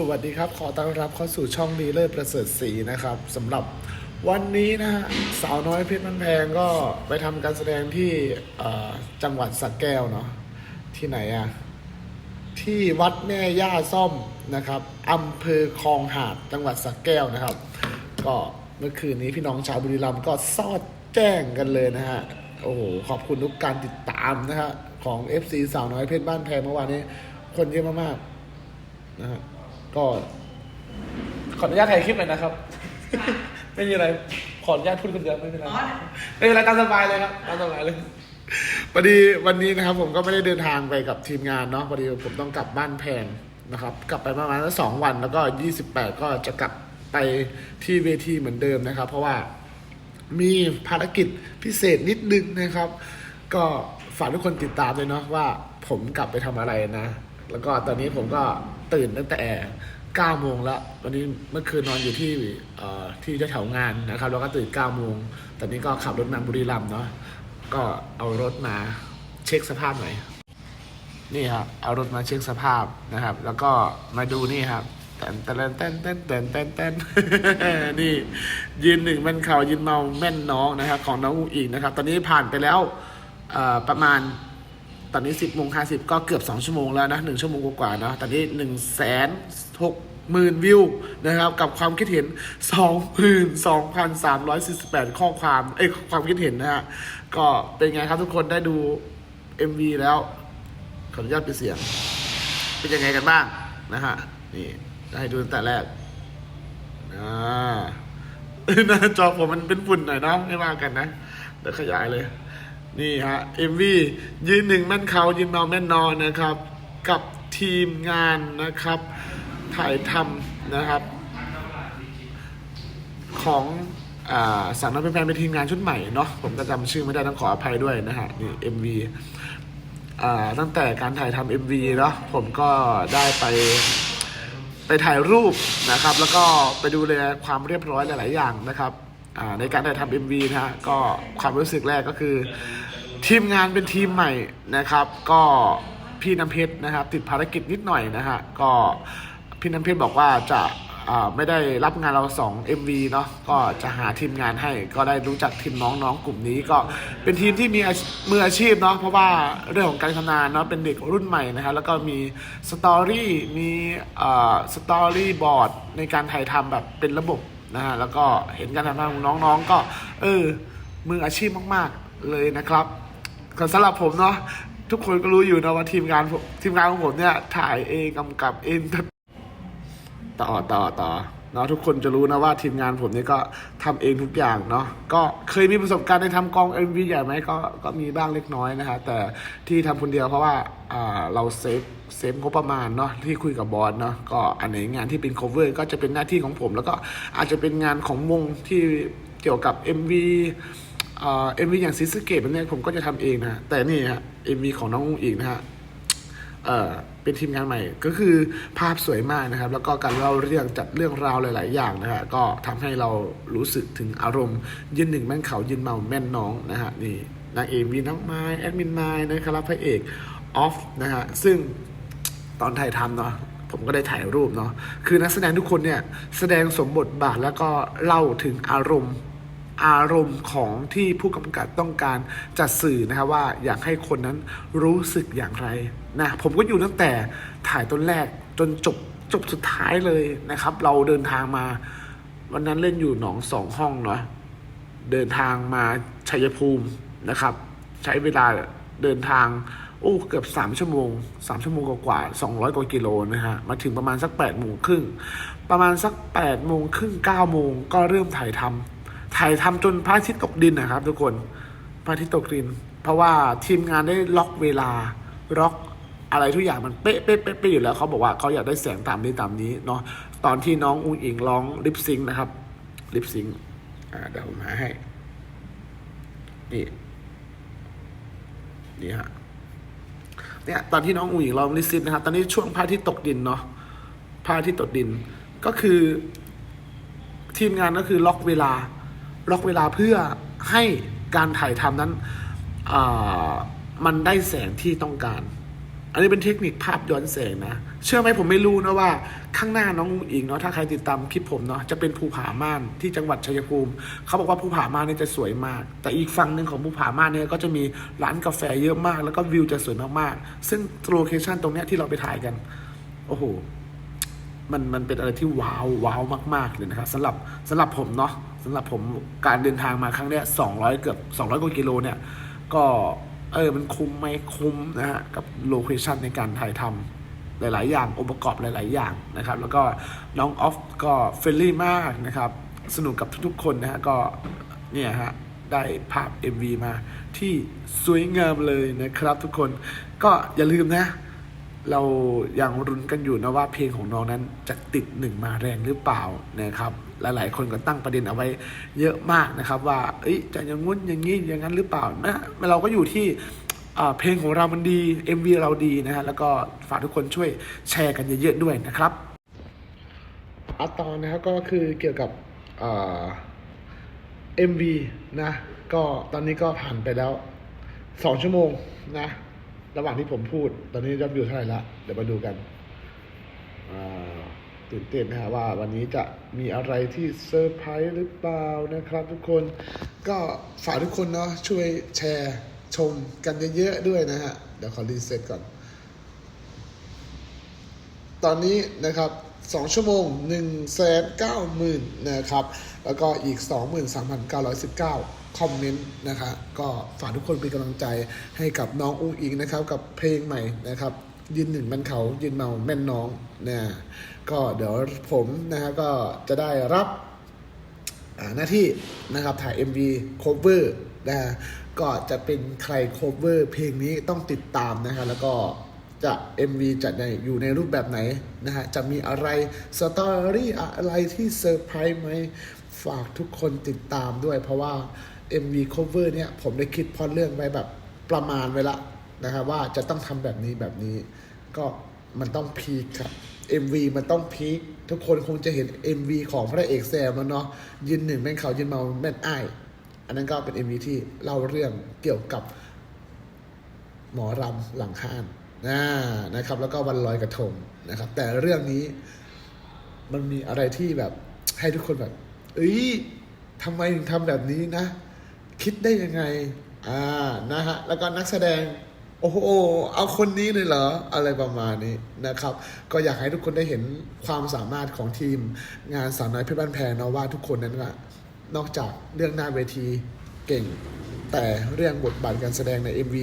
สวัสดีครับ ขอต้อนรับเข้าสู่ช่องดีเลิศประเสริฐศรีนะครับสำหรับวันนี้นะฮะสาวน้อยเพชรมันแพงก็ไปทำการแสดงที่จังหวัดสระแก้วเนาะที่ไหนอะที่วัดแม่ย่าซ่อมนะครับอำเภอคลองหาดจังหวัดสระแก้วนะครับ ก็เมื่อคืนนี้พี่น้องชาวบุรีรัมย์ก็ซอดแจ้งกันเลยนะฮะโอ้โหขอบคุณทุกการติดตามนะฮะของ FC สาวน้อยเพชรบ้านแพงเมื่อวานนี้ คนเยอะมากๆนะฮะ ก็ ขออนุญาตถ่ายคลิปหน่อยนะครับ ไม่มีอะไร ขออนุญาตพูดคนเดียวไม่เป็นไรไม่เป็นไรตามสบายเลยครับตามสบายเลยพอดีวันนี้นะครับ ผมก็ไม่ได้เดินทางไปกับทีมงานเนาะพอดีผมต้องกลับบ้านแพงนะครับ กลับไปประมาณสักสองวัน แล้วก็ยี่สิบแปดก็จะกลับไปที่เวทีเหมือนเดิมนะครับ เพราะว่ามีภารกิจพิเศษนิดนึงนะครับ ก็ฝากทุกคนติดตามเลยเนาะว่าผมกลับไปทำอะไรนะ แล้วก็ตอนนี้ผมก็ตื่นตั้งแต่9โมงแล้ววันนี้เมื่อคืนนอนอยู่ที่เอ่อที่แถวงานนะครับ แล้วก็ตื่น9โมงตอนนี้ก็ขับรถมาบุรีรัมย์เนาะก็เอารถมาเช็คสภาพหน่อยนี่ครับเอารถมาเช็คสภาพนะครับ แล้วก็มาดูนี่ครับแตนแตนแตนแตนแตนแตนแตนนี่ยืนหนึ่งแม่นเข่ายืนเมาแม่นน้องนะครับ ของน้องอูอิงนะครับ ตอนนี้ผ่านไปแล้วเอ่อประมาณ ตอนนี้ 10โมง50ก็เกือบ 2 ชั่วโมงแล้วนะ1ชั่วโมงกว่าๆเนะตอนนี้1 6 0 0 0 0วิวนะครับกับความคิดเห็น 22,348 ข้อความเอ้ยความคิดเห็นนะฮะก็เป็นไงครับทุกคนได้ดู MV แล้ว ขออนุญาตไปดเสียง เป็นยังไงกันบ้างนะฮะนี่จะให้ดูตั้งแต่แรกอ่าหน้าจอผมมันเป็นฝุ่นหน่อยเนาะไม่ว่ากันนะเดี๋ยวขยายเลย นี่ฮะ MV ยืนหนึ่งแม่นเขายืนเมาแม่นนอนนะครับ กับทีมงานนะครับ ถ่ายทำนะครับ ของอ่าสามน้อยเป็นแฟนเป็นทีมงานชุดใหม่เนาะผมก็จำชื่อไม่ได้ต้องขออภัยด้วยนะฮะนี่ MV อ่าตั้งแต่การถ่ายทำ MV เนาะผมก็ได้ไปไปถ่ายรูปนะครับ แล้วก็ไปดูแลความเรียบร้อยหลาย ๆ อย่างนะครับ ในการถ่ายทำ MV นะฮะก็ความรู้สึกแรกก็คือ ทีมงานเป็นทีมใหม่นะครับ ก็พี่น้ำเพชรนะครับ ติดภารกิจนิดหน่อยนะฮะก็พี่น้ำเพชรบอกว่าจะไม่ได้รับงานเราสอง MV เนาะก็จะหาทีมงานให้ก็ได้รู้จักทีมน้องๆกลุ่มนี้ก็เป็นทีมที่มีมืออาชีพเนาะเพราะว่าเรื่องของการทำงานเนาะเป็นเด็กรุ่นใหม่นะครับแล้วก็มีสตอรี่มีสตอรี่บอร์ดในการถ่ายทำแบบเป็นระบบ นะฮะแล้วก็เห็นการทำงานของน้องๆ ก็ เออมืออาชีพมาก ๆ เลยนะครับก็สำหรับผมเนาะทุกคนก็รู้อยู่นะว่าทีมงานผมทีมงานของผมเนี่ย ถ่ายเองกำกับเองต่อต่อต่อ เนาะทุกคนจะรู้นะว่าทีมงานผมเนี่ยก็ทำเองทุกอย่างเนาะก็เคยมีประสบการณ์ในทำกอง MV ใหญ่ไหมก็ก็มีบ้างเล็กน้อยนะฮะแต่ที่ทำคนเดียวเพราะว่าอ่าเราเซฟเซฟงบประมาณเนาะที่คุยกับบอสเนาะก็อันไหนงานที่เป็น cover ก็จะเป็นหน้าที่ของผม แล้วก็อาจจะเป็นงานของวงที่เกี่ยวกับ MV เอ็มวีอย่างซิสเกตแบบเนี้ยผมก็จะทำเองนะฮะแต่นี่ฮะเอ็มวีของน้องอุ้งอิงนะฮะ เอ่อเป็นทีมงานใหม่ ก็คือภาพสวยมากนะครับ แล้วก็การเล่าเรื่องจัดเรื่องราวหลาย ๆ อย่างนะฮะก็ทำให้เรารู้สึกถึงอารมณ์ ยืนหนึ่งแม่นเขายืนเมาแม่นน้องนะฮะนี่นางเอกมีน้องไม้แอดมินไม้นะครับพระเอกออฟนะฮะซึ่งตอนถ่ายทำเนาะผมก็ได้ถ่ายรูปเนาะคือนักแสดงทุกคนเนี่ยแสดงสมบทบาทแล้วก็เล่าถึงอารมณ์ อารมณ์ของที่ผู้กำกับต้องการจัดสื่อนะครับว่าอยากให้คนนั้นรู้สึกอย่างไรนะผมก็อยู่ตั้งแต่ถ่ายต้นแรกจนจบจบสุดท้ายเลยนะครับ เราเดินทางมา วันนั้นเล่นอยู่หนองสองห้องเนาะเดินทางมาชัยภูมินะครับ ใช้เวลาเดินทางโอ้เกือบสามชั่วโมงสามชั่วโมงกว่าสองร้อยกว่ากิโลนะฮะมาถึงประมาณสักแปดโมงครึ่งประมาณสักแปดโมงครึ่งเก้าโมงก็เริ่มถ่ายทำ ถ่ายทำจนพระอาทิตย์ตกดินนะครับ ทุกคนพระอาทิตย์ตกดิน เพราะว่าทีมงานได้ล็อกเวลาล็อกอะไรทุกอย่างมันเป๊ะเป๊ะเป๊ะเป๊ะอยู่แล้วเขาบอกว่าเขาอยากได้แสงตามนี้ตามนี้เนาะตอนที่น้องอุ้งอิงร้องลิปซิงนะครับลิปซิงอ่าเดี๋ยวผมหาให้ นี่ นี่ฮะเนี่ยตอนที่น้องอุ๋ยร้องลิซินนะครับ ตอนนี้ช่วงพระอาทิตย์ตกดินเนาะพระอาทิตย์ตกดิน ก็คือ ทีมงานก็คือล็อกเวลา ล็อกเวลาเพื่อให้การถ่ายทำนั้นมันได้แสงที่ต้องการ อันนี้เป็นเทคนิคภาพย้อนแสงนะ เชื่อไหมผมไม่รู้นะว่าข้างหน้าน้องอุ๋งอิงเนาะถ้าใครติดตามคลิปผมเนาะจะเป็นภูผาม่านที่จังหวัดชัยภูมิ เขาบอกว่าภูผาม่านเนี่ยจะสวยมาก แต่อีกฝั่งหนึ่งของภูผาม่านเนี่ยก็จะมีร้านกาแฟเยอะมาก แล้วก็วิวจะสวยมากๆ ซึ่งโลเคชันตรงเนี้ยที่เราไปถ่ายกัน โอ้โหมันมันเป็นอะไรที่ว้าวว้าวมาก ๆ เลยนะครับสำหรับสำหรับผมเนาะสำหรับผมการเดินทางมาครั้งเนี้ยสองร้อยเกือบสองร้อยกว่ากิโลเนี่ย ก็เออมันคุ้มไหมคุ้มนะฮะกับโลเคชันในการถ่ายทำหลาย ๆ อย่างองค์ประกอบหลาย ๆ อย่างนะครับ แล้วก็น้องออฟก็เฟรนลี่มากนะครับ สนุกกับทุก ๆ คนนะฮะก็เนี่ยฮะได้ภาพ MV มาที่สวยงามเลยนะครับทุกคนก็อย่าลืมนะ เรายังรุนกันอยู่นะว่าเพลงของน้องนั้นจะติดหนึ่งมาแรงหรือเปล่านะครับ หลายๆ คนก็ตั้งประเด็นเอาไว้เยอะมากนะครับ ว่าเอ้ยจะอย่างงุ้นอย่างนี้อย่างนั้นหรือเปล่านะเราก็อยู่ที่เพลงของเรามันดี MV เราดีนะฮะแล้วก็ฝากทุกคนช่วยแชร์กันเยอะๆด้วยนะครับอัตอนนะครับก็คือเกี่ยวกับเอ่า MV นะก็ตอนนี้ก็ผ่านไปแล้วสองชั่วโมงนะ ระหว่างที่ผมพูด ตอนนี้ยอดวิวเท่าไหร่ละ เดี๋ยวมาดูกันตื่นเต้นนะฮะว่าวันนี้จะมีอะไรที่เซอร์ไพรส์หรือเปล่านะครับ ทุกคนก็ฝากทุกคนเนาะช่วยแชร์ชมกันเยอะๆด้วยนะฮะ เดี๋ยวขอรีเซ็ตก่อน ตอนนี้นะครับ2ชั่วโมง 1 9 0 0 0 0นะครับ แล้วก็อีก 23,919 คอมเมนต์นะคะก็ฝากทุกคนเป็นกำลังใจให้กับน้องอุ้งอิงนะครับ กับเพลงใหม่นะครับ ยืนหนึ่งมันเขายืนเมาแม่นน้องนะก็เดี๋ยวผมนะฮะก็จะได้รับหน้าที่นะครับถ่าย MV cover นะฮะก็จะเป็นใคร cover เพลงนี้ต้องติดตามนะฮะแล้วก็จะ MV จะในอยู่ในรูปแบบไหนนะฮะ จะมีอะไรสตอรี่อะไรที่เซอร์ไพรส์ไหม ฝากทุกคนติดตามด้วยเพราะว่า MV cover เนี่ยผมได้คิดพอตเรื่องไว้แบบประมาณไว้ละนะครับว่าจะต้องทำแบบนี้แบบนี้ ก็มันต้องพีคครับ MV มันต้องพีคทุกคนคงจะเห็น MV ของพระเอกแซมแล้วเนาะยืนหนึ่งแม่นเขายืนเมาแม่นอ้อันนั้นก็เป็น MV ที่เล่าเรื่องเกี่ยวกับหมอรำหลังห้านนะนะครับ แล้วก็วันลอยกระทงนะครับ แต่เรื่องนี้มันมีอะไรที่แบบให้ทุกคนแบบเอ้ยทำไมถึงทำแบบนี้นะ คิดได้ยังไง อ่า นะฮะ แล้วก็นักแสดง โอ้โห เอาคนนี้เลยเหรอ อะไรประมาณนี้นะครับ ก็อยากให้ทุกคนได้เห็นความสามารถของทีม งานสาวน้อยเพชรบ้านแพงเนาะว่าทุกคนนั้นก็นอกจากเรื่องหน้าเวทีเก่ง แต่เรื่องบทบาทการแสดงใน MV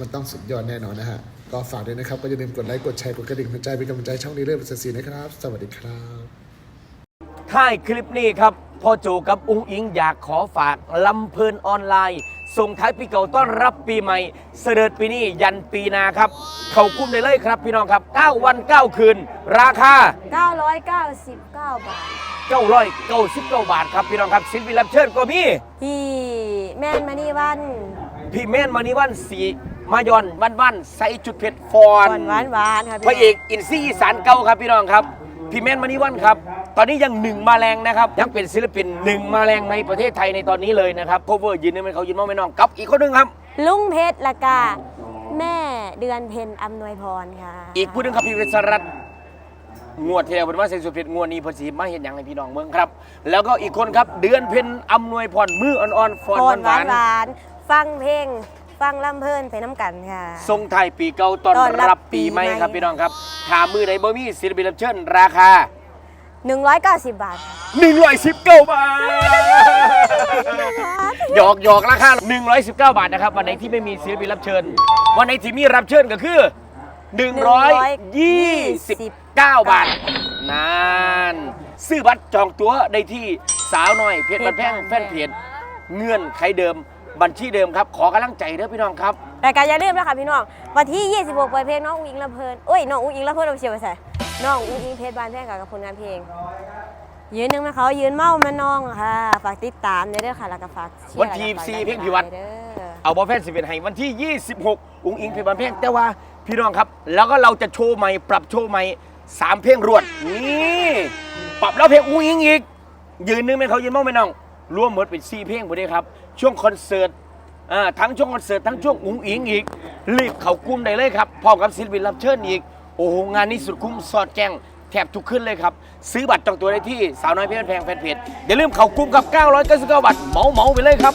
มันต้องสุดยอดแน่นอนนะฮะ ก็ฝากด้วยนะครับ ก็อย่าลืมกดไลค์ กดแชร์ กดกระดิ่งหัวใจเป็นกำลังใจช่องนี้เรื่อยๆสีนะครับ สวัสดีครับ ท้ายคลิปนี้ครับพ่อโจกับอุ้งอิงอยากขอฝากลำเพลินออนไลน์ ส่งท้ายปีเก่าต้อนรับปีใหม่ เสด็จปีนี้ยันปีหนาครับ เขากุ้มได้เลยครับพี่น้องครับ 9 วัน 9 คืน ราคา 999 บาท999บาทครับพี่น้องครับศิลปินรับเชิญก็มีที่แม่นมานี่วันพี่เมนมานิวันสีมายอนวันวันใส่จุดเผ็ดฟอน ก่อนหวานหวานๆค่ะพระเอกอินซี่อีสานเก่าครับพี่น้องครับ พี่แมนมานิวันครับ ตอนนี้ยังหนึ่งมาแรงนะครับยังเป็นศิลปินหนึ่งมาแรงในประเทศไทยในตอนนี้เลยนะครับโคเวอร์ยืนนึงเป็นเขายืนมองไม่น้องกับอีกคนหนึงครับ ลุงเพชรละกาแม่เดือนเพ็ญอำนวยพรค่ะอีกผู้หนึงครับพี่วิศรัตน์งวดที่แล้วเป็นว่าเซนสุดเพชรงวดนี้เพอสีมาเห็นอย่างให้พี่น้องเมืองครับ แล้วก็อีกคนครับเดือนเพ็ญอำนวยพรมืออ่อนๆฟอนพรหวาหานนวหวานๆฟังเพลง ฟังลำเพลินไปน้ำกันค่ะ ๆทรงไทายปีเก่าตอนต้อนรับรับปีใหม่ปีใหม่ ครับพี่น้องครับถามมือไหนบ่มีศิลปินรับเชิญราคา 190 บาทค่ะ119 บาท หยอกหยอกราคา 119 บาทนะครับวันไหนที่ไม่มีศิลปินรับเชิญ วันไหนที่มีรับเชิญก็คือ 129 บาทนานซื้อบัตรจองตั๋วได้ที่สาวน้อยเพจบันแพงแฟนเพจเงื่อนไขเดิมบัญชีเดิมครับ ขอกำลังใจเด้อพี่น้องครับ รายการอย่าลืมนะคะพี่น้อง วันที่ 26เปิดเพลงน้องอุ้งอิงลำเพลินโอ้ยน้องอุ้งอิงลำเพลินเอาเชียวไปใส่ น้องอุ้งอิงเพชรบานแพงกับผลงานเพลง ยืนหนึ่งนะเขายืนเมามาน้องค่ะ ฝากติดตามเด้อค่ะแล้วก็ฝากเชียร์วันที่แล้วก็ฝากสี่ดันเพลงพิวัตรเด้อเอาบอลแฟนสิบเอ็ดให้วันที่ 26 อุ้งอิงเพลงบันเพลงแต่ว่าพี่น้องครับ แล้วก็เราจะโชว์ใหม่ปรับโชว์ใหม่สามเพลงรวดนี่ปรับแล้วเพลงอุ้งอิงอีก ยืนนึงไหมเขายืนมั่งไหมน้องรวมหมดเป็นสี่เพลงหมดเลยครับ ช่วงคอนเสิร์ตอ่าทั้งช่วงคอนเสิร์ตทั้งช่วงอุ้งอิงอีกรีบเขากลุ้มได้เลยครับพร้อมกับศิลปินรับเชิญอีกโอ้โหงานนี้สุดคุ้มสอดแจ้งแถบทุกขึ้นเลยครับ ซื้อบัตรจองตัวได้ที่สาวน้อยเพชรแพงแฟนเพจอย่าลืมเขากลุ่มกับ 999บาทเหมาเหมาไปเลยครับ